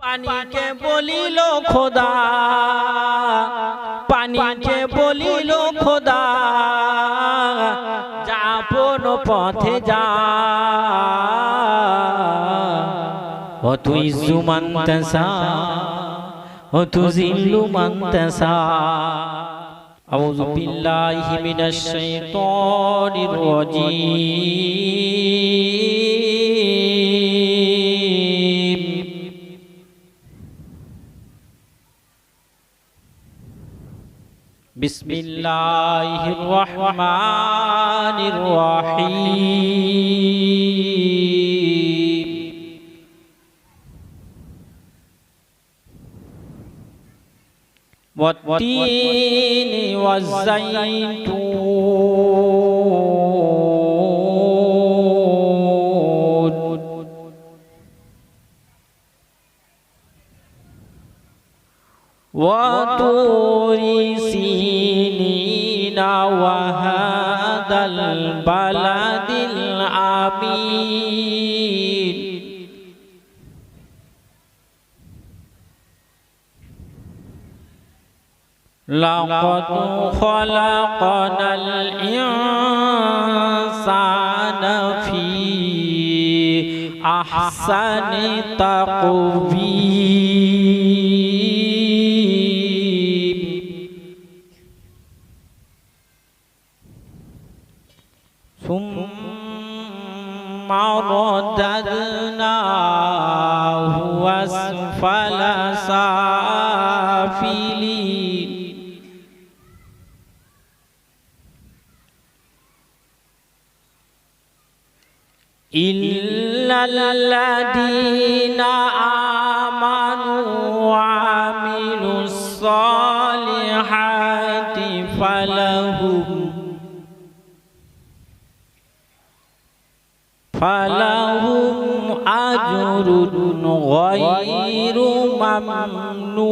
পানিকে বলিল খোদা পানিকে বলিল খোদা যাপন পথে যা ও তুই সুমন্তসা ও তু জিল্লু মন্তসা أعوذ بالله من الشيطان الرجيم بسم الله الرحمن الرحيم. والتين والزيتون. وطور سينين وهذا البلد العميد لقد خلقنا الإنسان في أحسن تقويم. ثم رددناه أسفل سافلين. إلا الذين فلهم أجر غير ممنون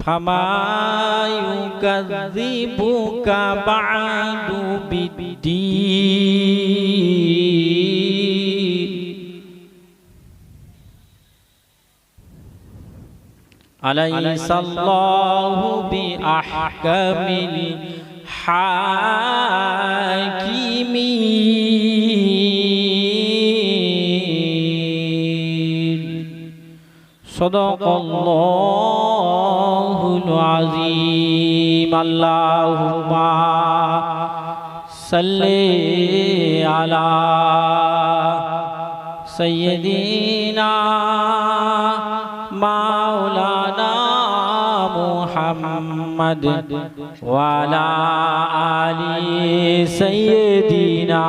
فما يكذبك بعد بالدين أليس الله بأحكم الحاكمين؟ صدق الله العظيم. اللهم صل على سيدنا مولانا محمد وعلى آل سيدنا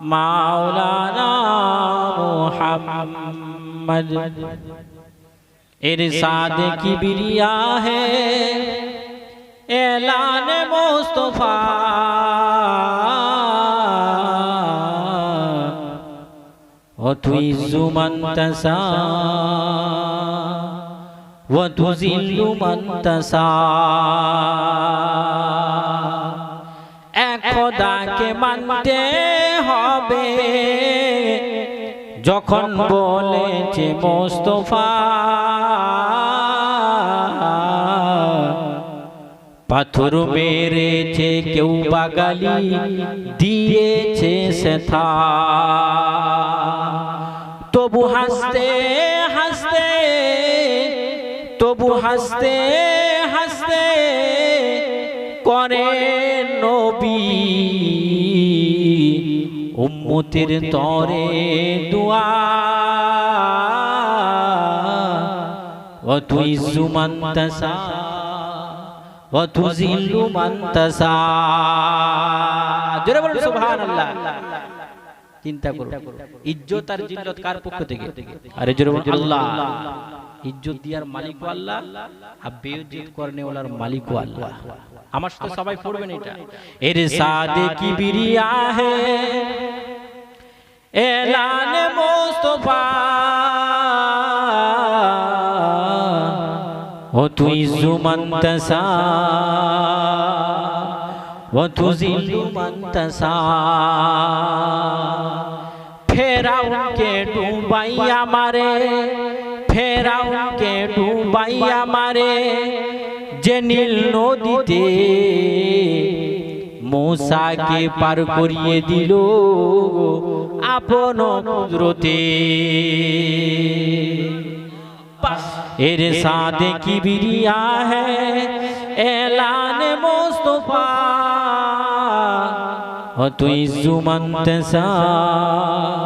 مولانا محمد ارشاد کی بریا ہے اعلان مصطفیٰ وتویز من تسان وتذل من تشاء এক খোদাকে মানতে হবে যখন বলেছে মোস্তফা পাথর মেরেছে কেউ বাগালি দিয়েছে সেথা তবু হাসতে হাসতে হাসতে করে নবী উম্মতের তরে দুয়া وتعز من تشاء وتذل من تشاء জোরে বলুন সুবহানাল্লাহ চিন্তা করো ইজ্জত আর জিল্লত কার পক্ষ থেকে আরে জোরে বলুন আল্লাহ ইজ্জত দিয়ার মালিক আল্লাহ আর বেইজ্জত করনে ওলার মালিক আল্লাহ। আমার সাথে সবাই পড়বেন এটা। এর সাদে কি বিরিয়া হে। এলান মোস্তফা। ও তুই জুমন্তসা। ও তুই জুমন্তসা। ফেরাউনকে ডুবাইয়া মারে ফেরাউনকে ডুবাইয়া মারে যে নীল নদীতে মূসাকে পার করিয়ে দিল আপন কুদরতে। এর সাথে কি বিরিয়া হ্যাঁ? এলান মোস্তফা وتعز من تشاء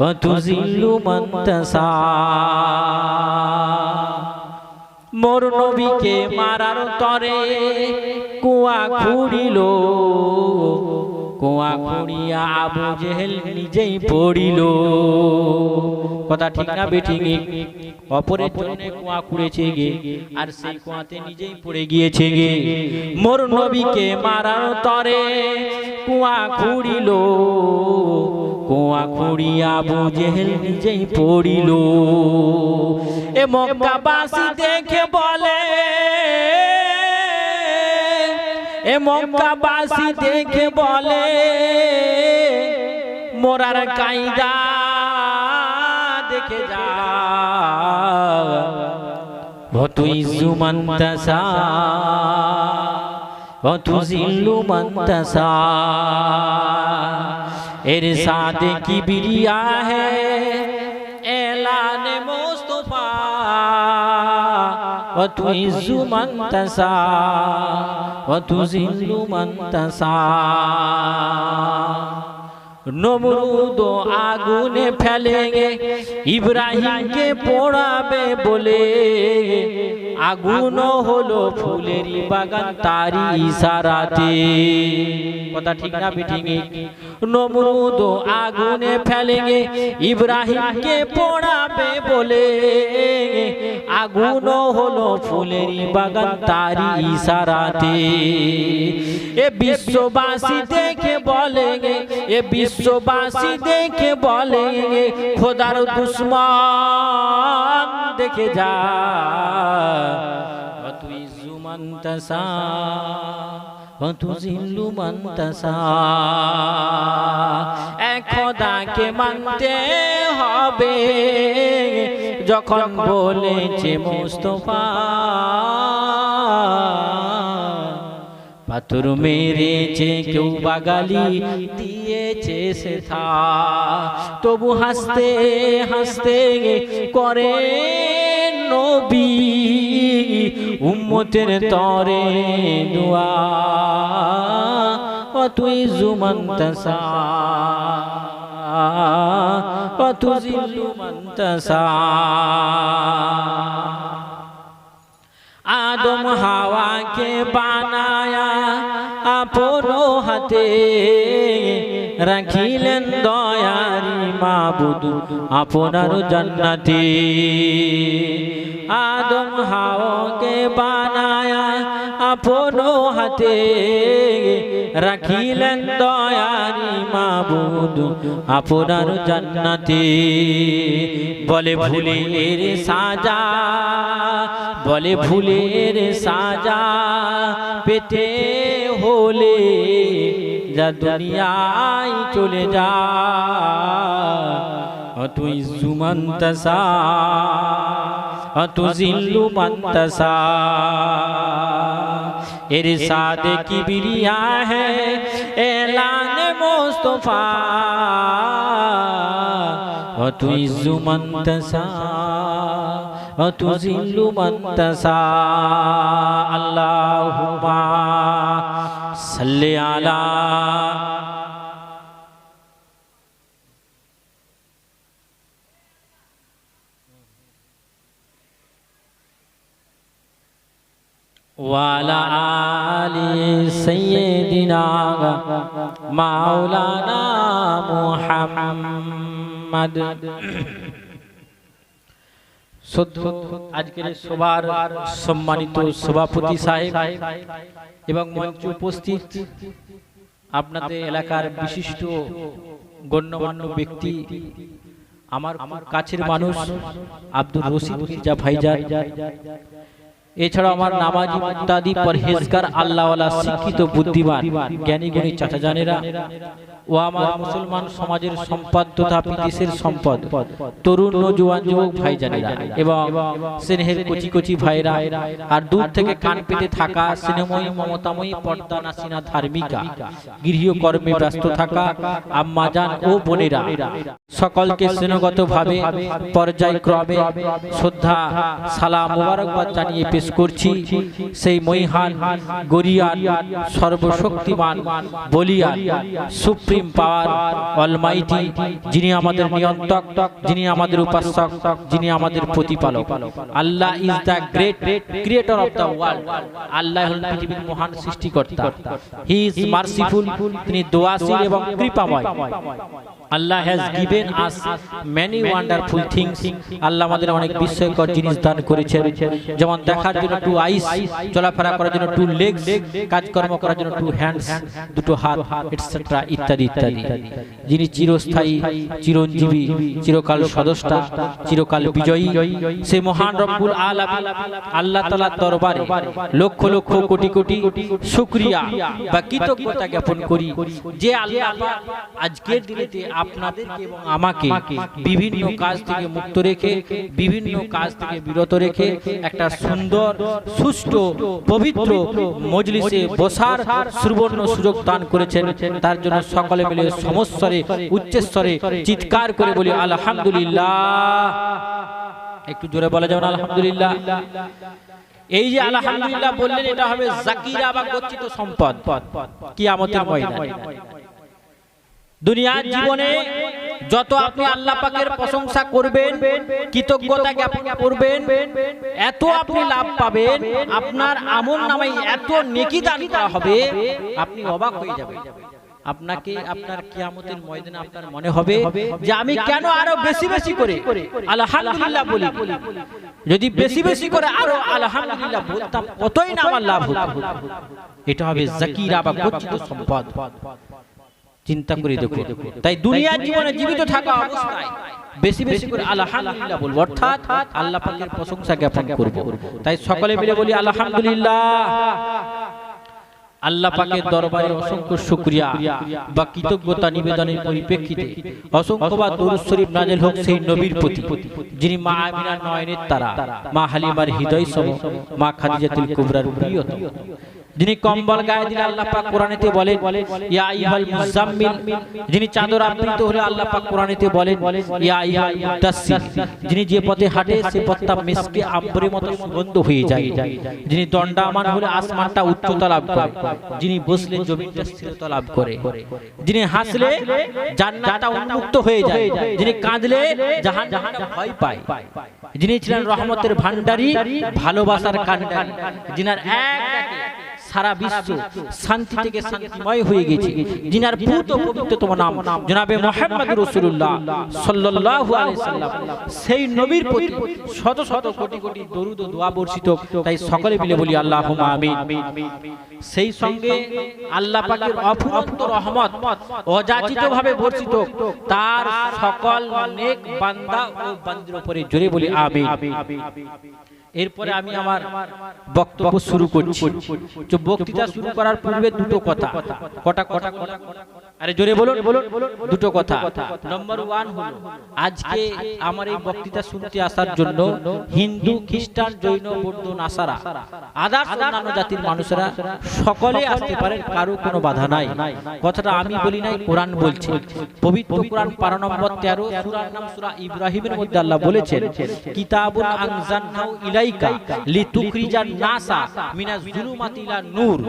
وتذل من تشاء মোর নবীকে মারার তরে কুয়া খুঁড়িল কুয়া খুঁড়িয়া আবু জেহেল নিজেই পড়িল। কথা ঠিক না বেঠিক অপরের জন্য কুয়া খুঁড়েছে গে, আর সেই কুয়াতে নিজেই পড়ে গিয়েছে গে। মোর নবীকে মারার তরে কুয়া খুঁড়িল। কুয়া খুঁড়িয়া আবু জেহেল নিজেই পড়িল। এ মক্কাবাসী দেখে বলে এ মক্কাবাসী দেখে বলে, মোরার কায়দা দেখে যা। ভতুইজু মন্তসা ভতুজিল্লু মন্তসা এর সাথে কি বিরিয়া এলান وتعز من تشاء وتذل من تشاء নমরুদ আগুনে ফেলেগে ইব্রাহিমকে পোড়াবে বলে। আগুন হলো ফুলেরই বাগান তারি ইশারাতে। কথা ঠিক না বিঠিক নমরুদ আগুনে ফেলেগে ইব্রাহিমকে পোড়াবে বলে। আগুন হলো ফুলেরই বাগান তারি ইশারাতে। এ বিশ্ববাসী দেখে বলে এ বিশ্ববাসী দেখে বলে, খোদার দুশ্মন দেখে যা। তুই জুমন্তসা খোদাকে মানতে হবে, যখন বলেছে মোস্তফা পাথর মেরেছে, কেউ বাগালি দিয়েছে সে থা তবু হাসতে হাসতে করে নবী উম্মতের তরে দুয়া। তুই মন্তসা আদম হাওয়াকে হাতে রাখিলেন দয়ারি মাবুদ আপনার জান্নাতে। আদম হাওকে বানায়া আপনো হাতে রাখিলেন দয়ারি মাবুদ আপনার জান্নাতে। বলে ভুলের সাজা, বলে ভুলের সাজা পেতে হলে जा दुनिया चले जा। तु सुमंत सा तु जिल्लुमंत सा एरे की बिरिया है एलान मोस्तफा। तु सुमंत सा तु जिल्लुमंत सा अल्लाह हुमा صل على وعلى آل سيدنا مولانا محمد. আজকের সম্মানিত সভাপতি সাহেব এবং উপস্থিত আপনাদের এলাকার বিশিষ্ট গণ্যমান্য ব্যক্তি, আমার কাছের মানুষ আব্দুল রশিদ মির্জা এছাড়া আমার নামাজি মুক্তাদি পরহেজগার আল্লাহওয়ালা শিক্ষিত বুদ্ধিমান জ্ঞানী গুণী চাচা জানেরা ও আমার মুসলমান সমাজের সম্পদ তথা দেশের সম্পদ। তরুণ নজওয়ান যুবক ভাই জানেরা এবং স্নেহের কচি কচি ভাইরা আর দূর থেকে কান পেতে থাকা স্নেহময়ী মমতাময়ী পর্দা নাসিনা ধার্মিকা গৃহকর্মে ব্যস্ত থাকা আম্মাজান ও বোনেরা, সকলকে স্নেহগত ভাবে পর্যায়ক্রমে শ্রদ্ধা, সালাম মোবারকবাদ জানিয়ে পেশ করছি। সেই মহিহান গরিয়ান সর্বশক্তিমান বলিয়ান সুপ্রিম পাওয়ার অলমাইটি যিনি আমাদের নিয়ন্ত্রক, যিনি আমাদের উপাসক, যিনি আমাদের প্রতিপালক। Allah is the great creator of the world Allah হলেন পৃথিবীর মহান সৃষ্টিকর্তা। হি ইজ মার্সিফুল তিনি দোয়াশীল এবং কৃপাময়। Allah has given us many wonderful things Allah আমাদের অনেক বিস্ময়কর জিনিস দান করেছেন। যেমন দেখার জন্য টু আইস চলাফেরা করার জন্য টু লেগস কাজকর্ম করার জন্য টু হ্যান্ডস দুটো হাত এটসেট্রা ইত্যাদি। ইত্যাদি। যিনি চিরস্থায়ী, চিরঞ্জীবী, চিরকাল সদস্যা, চিরকাল বিজয়ী সেই মহান রব্বুল আলামিন আল্লাহ তাআলার দরবারে লক্ষ লক্ষ কোটি কোটি শুকরিয়া বা কৃতজ্ঞতা জ্ঞাপন করি যে আল্লাহ আজকের দিনেতে আপনাদেরকে এবং আমাকে বিভিন্ন কাজ থেকে মুক্ত রেখে, বিভিন্ন কাজ থেকে বিরত রেখে একটা সুন্দর, সুষ্ঠু, পবিত্র মজলিসে বসার সুবর্ণ সুযোগ দান করেছেন। তার জন্য সকলে মিলে সমস্বরে, উচ্চস্বরে চিৎকার করে বলি, আলহামদুলিল্লাহ। একটু জোরে বলা যাবে না, আলহামদুলিল্লাহ। এই যে আলহামদুলিল্লাহ বললেন, এটা হবে জাকিরা বা গচ্ছিত সম্পদ, কিয়ামতের ময়দানে। দুনিয়ার জীবনে যত আপনি আল্লাহ পাকের প্রশংসা করবেন, কৃতজ্ঞতা জ্ঞাপন করবেন, এত আপনি লাভ পাবেন, আপনার আমল নামে এত নেকি দান করা হবে, আপনি অবাক হয়ে যাবেন। আপনাকে আপনার কিয়ামতের ময়দানে আপনার মনে হবে যে আমি কেন আরও বেশি বেশি করে আলহামদুলিল্লাহ বলি। যদি বেশি বেশি করে আরও আলহামদুলিল্লাহ বলতাম কতই না আমার লাভ হতো। এটা হবে জাকিরা বা গচ্ছিত সম্পদ। চিন্তা করে দেখো। তাই দুনিয়ার জীবনে জীবিত থাকা অবস্থায় বেশি বেশি করে আলহামদুলিল্লাহ বলব। অর্থাৎ আল্লাহ পাকের প্রশংসা জ্ঞাপন করব। তাই সকলে মিলে বলি আলহামদুলিল্লাহ। আল্লাহ পাকের দরবারে অসংখ্য শুকরিয়া বা কৃতজ্ঞতা নিবেদনের পরিপ্রেক্ষিতে অসংখ্যবার দরুদ শরীফ নাজেল হোক সেই নবীর প্রতি। যিনি মা আমিনার নয়নের তারা মা হালিমার হৃদয় সম মা খাদিজাতুল কুবরার প্রিয়তম। যিনি কম্বল গায়ে দিলে আল্লাহ পাক কোরআনেতে বলেন, ইয়া আইহাল মুজাম্মিল যিনি চাদর আবৃত হলে আল্লাহ পাক কোরআনেতে বলেন, ইয়া আইহাল মুদাসসির যিনি যে পথে হাঁটে সে পথটা মিসকে আম্বরের মতো সুগন্ধ হয়ে যায়। যিনি দণ্ডায়মান হলে আসমানটা উচ্চতা লাভ করে। যিনি বসলে জমিনটা স্থিরতা লাভ করে। যিনি হাসলে জান্নাতটা উন্মুক্ত হয়ে যায়। যিনি কাঁদলে জাহান্নামটা ভয় পায়। যিনি ছিলেন রহমতের ভান্ডারী ভালোবাসার কান্ডারী যিনার এক সারা বিশ্ব শান্তি থেকে শান্তিময় হয়ে গেছে। যিনার পূত পবিত্রতম নাম। জনাবে মোহাম্মদ রসুল্লাহ সাল্লাল্লাহু আলাইহি সাল্লাম। সেই নবীর প্রতি শত শত কোটি কোটি দরুদ ও দোয়া বর্ষিত। তাই সকলে মিলে বলি আল্লাহুম্মা আমিন। সেই সঙ্গে আল্লাহ পাকের অফুরন্ত রহমত অযাচিতভাবে বর্ষিত। তার সকল নেক বান্দা ও বান্দির উপরে জোরে বলি আমিন। এরপরে আমি আমার বক্তব্য শুরু করছি। বক্তৃতা শুরু করার পূর্বে দুটো কথা। কটা কটা কটা আরে জোরে বলুন দুটো কথা। নম্বর ওয়ান হলো আজকে আমার এই বক্তৃতা শুনতে আসার জন্য হিন্দু খ্রিস্টান জৈন বৌদ্ধ নাসারা। আদার্স অন্যান্য জাতির মানুষেরা সকলে আসতে পারেন কারও কোনো বাধা নাই। কথাটা আমি বলি নাই কোরআন বলছে। পবিত্র কোরআন পারা নম্বর তেরো সুরার নাম সুরা ইব্রাহিমের মধ্যে আল্লাহ বলেছেন আনজালনাহু ইলাইকা লিতুখরিজান নাসা মিনাজ জুলুমাতি ইলা নূর।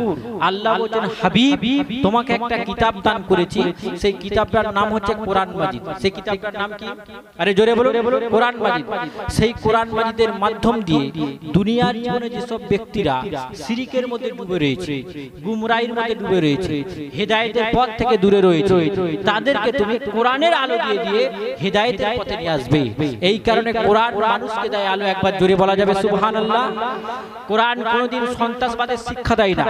আল্লাহ বলেন হাবিব তোমাকে একটা কিতাব দান করেছি, সেই কিতাবটার নাম হচ্ছে কোরআন মাজিদ। সেই কিতাবটার নাম কি? আরে জোরে বলুন, কোরআন মাজিদ। সেই কোরআন মাজিদের মাধ্যম দিয়ে দুনিয়ার জীবনে যেসব ব্যক্তিরা শিরিকের মধ্যে ডুবে রয়েছে গুমরাইয়ের মধ্যে ডুবে রয়েছে, হেদায়েতের পথ থেকে দূরে রয়েছে, তাদেরকে তুমি কোরআনের আলো দিয়ে দিয়ে হেদায়েতের পথে নিয়ে আসবে। এই কারণে কোরআন মানুষকে দেয় আলো। একবার জোরে বলা যাবে, সুবহানাল্লাহ। কোরআন কোনোদিন সন্ত্রাসবাদের শিক্ষা দেয় না।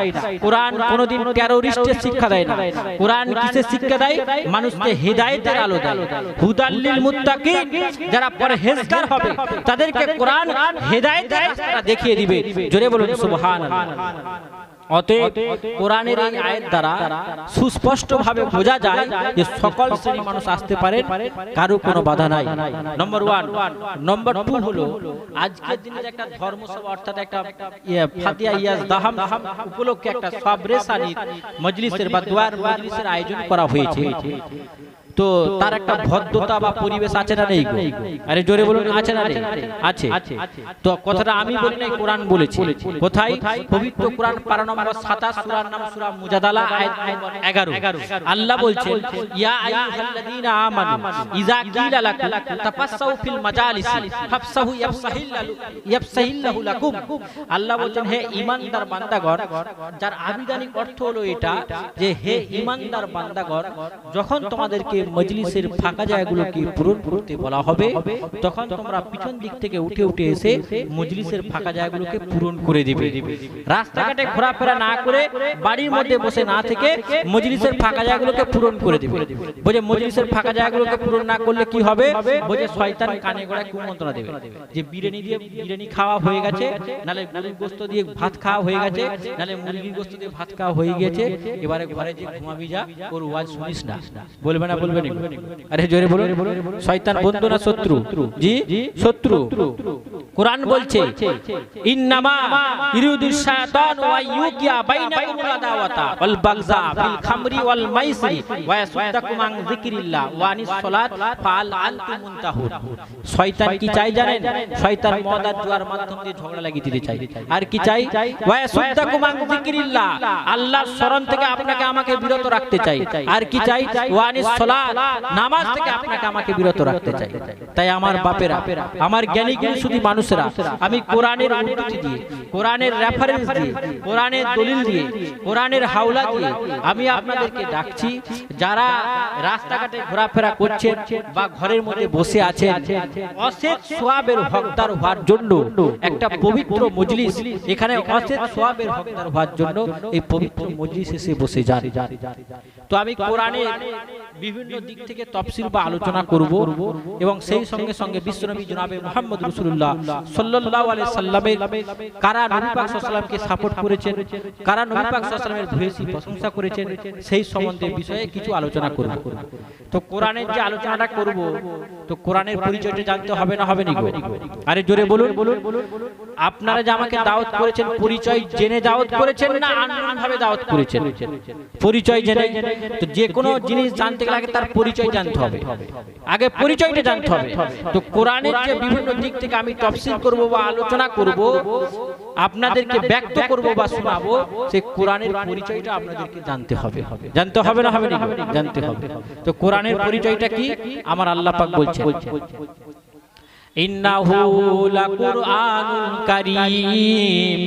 কোরআন কোনোদিন টেরোরিস্টের শিক্ষা দেয় না। কোরআন কিসের শিক্ষা দেয়, মানুষকে হৃদায়তের আলো দেয়। হুদাল্লিল মুত্তাকিন, যারা পরহেজগার হবে, তাদেরকে কোরআন হেদায়েতের রাস্তা দেখিয়ে দিবে। জোরে বলুন, সুবহানাল্লাহ। অতএব কোরআনের এই দ্বারা সুস্পষ্ট ভাবে বোঝা যায় যে সকল শ্রেণি মানুষ আসতে পারে কারও কোনো বাধা নাই। নম্বর ওয়ান নম্বর টু হলো আজকের দিনের একটা ধর্মসভা অর্থাৎ একটা ইয়ে, ফাতিয়া ইয়াজ দাহাম উপলক্ষে একটা সবরেসানি মজলিসের বা দোয়ার মজলিসের আয়োজন করা হয়েছে। তো তার একটা ভদ্রতা বা পরিবেশ আছে না নেই আরে জোরে বলুন, আছে না আছে। তো কথাটা আমি বলি নাই, কোরআন বলেছে। কোথায়? পবিত্র কোরআন পারা নম্বর 27 সূরার নাম সূরা মুজাদালা নম্বর 11 আল্লাহ বলছেন, ইয়া আইয়ুহাল্লাযীনা আমানু, ইযা কিলা লাকুম, তাফাসসাউ ফিল মাজালিসি, ফাফসাহু ইয়াফসাহিল্লাহু ইয়াফসাহিল্লাহু লাকুম। আল্লাহ বলছেন, হে ঈমানদার বান্দাগণ, যার অর্থ হলো এটা যে, হে ঈমানদার বান্দাগণ, যখন তোমাদেরকে মজলিসের ফাঁকা জায়গাগুলোকে পূরণ করতে বলা হবে। তখন তোমরা পিছন দিক থেকে উঠে উঠে এসে মজলিসের ফাঁকা জায়গাগুলোকে পূরণ করে দিবে। রাস্তাঘাটে ঘোরাফেরা না করে বাড়ির মধ্যে বসে না থেকে মজলিসের ফাঁকা জায়গাগুলোকে পূরণ করে দিবে। বলে মজলিসের ফাঁকা জায়গাগুলোকে পূরণ না করলে কি হবে? বলে শয়তান কানে গোড়ায় কুমন্ত্রণা দেবে। যে বিরিয়ানি দিয়ে বিরিয়ানি খাওয়া হয়ে গেছে, নালে গরুর গোস্ত দিয়ে ভাত খাওয়া হয়ে গেছে, নালে মুরগির গোস্ত দিয়ে ভাত খাওয়া হয়ে গেছে, এবারে ঘরে যে ঘুমাবি যা, ওর ওয়াজ শুনিস না। বলবে না আরে জোরে বলুন। শয়তান বন্ধু না শত্রু? জি? শত্রু। কোরআন বলছে ইন্নামা ইরিদুশ শায়াতানু ওয়া ইউকিয়া বাইনাকুমুল আদাওয়াতা ওয়াল বাগযা ফিল খামরি ওয়াল মাইসিরি। ওয়া ইয়াসুদ্দাকুম আন যিকরিল্লাহ। ওয়া আনিস সালাত ফাল আনতুম মুনতাহুন শয়তান কি চাই জানেন? শয়তান মদ আর জুয়ার মাধ্যম দিয়ে ঝগড়া লাগিয়ে দিতে চাই আর কি চাই ওয়া ইয়াসুদ্দাকুম আন যিকরিল্লাহ। আল্লাহর স্মরণ থেকে আপনাকে আমাকে বিরত রাখতে চাই আর কি চাই ওয়া আনিস সালাত নামাজ রাস্তাঘাটে ঘোরাফেরা করছেন বা ঘরের মধ্যে বসে আছেন অসেত সোয়াবের হকদার হওয়ার জন্য একটা পবিত্র মজলিস, এখানে অসেত সোয়াবের হকদার হওয়ার জন্য এই পবিত্র মজলিস এসে বসে যান। তো আমি কোরআনের বিভিন্ন দিক থেকে তফসিল বা আলোচনা করব এবং সেই সঙ্গে সঙ্গে বিশ্বনবী জনাবে মোহাম্মদ রসুল্লাহ সাল্লাল্লাহু আলাইহি সাল্লামের কারা নবী পাক সাল্লামকে সাপোর্ট করেছেন, কারা নবী পাক সাল্লামের ভূয়সী প্রশংসা করেছেন, সেই সম্বন্ধে বিষয়ে কিছু আলোচনা করব। তো কোরআনের যে আলোচনাটা করব, তো কোরআনের পরিচয়টা জানতে হবে না হবে নি? আরে জোরে বলুন। বলুন আপনারা যে আমাকে দাওয়াত করেছেন, পরিচয় জেনে দাওয়াত করেছেন না আননোন ভাবে দাওয়াত করেছেন? পরিচয় জেনে। তো যে কোনো জিনিস জানতে গেলে তার পরিচয় জানতে হবে। আগে পরিচয়টা জানতে হবে। তো কোরআনের যে বিভিন্ন দিক থেকে আমি তফসিল করব বা আলোচনা করব আপনাদেরকে ব্যক্ত করব বা শোনাবো সেই কোরআনের পরিচয়টা আপনাদেরকে জানতে হবে। জানতে হবে না হবে না? জানতে হবে। তো কোরআনের পরিচয়টা কি? আমার আল্লাহ পাক বলছে ইন্নাহু লাকুরআনুল কারীম।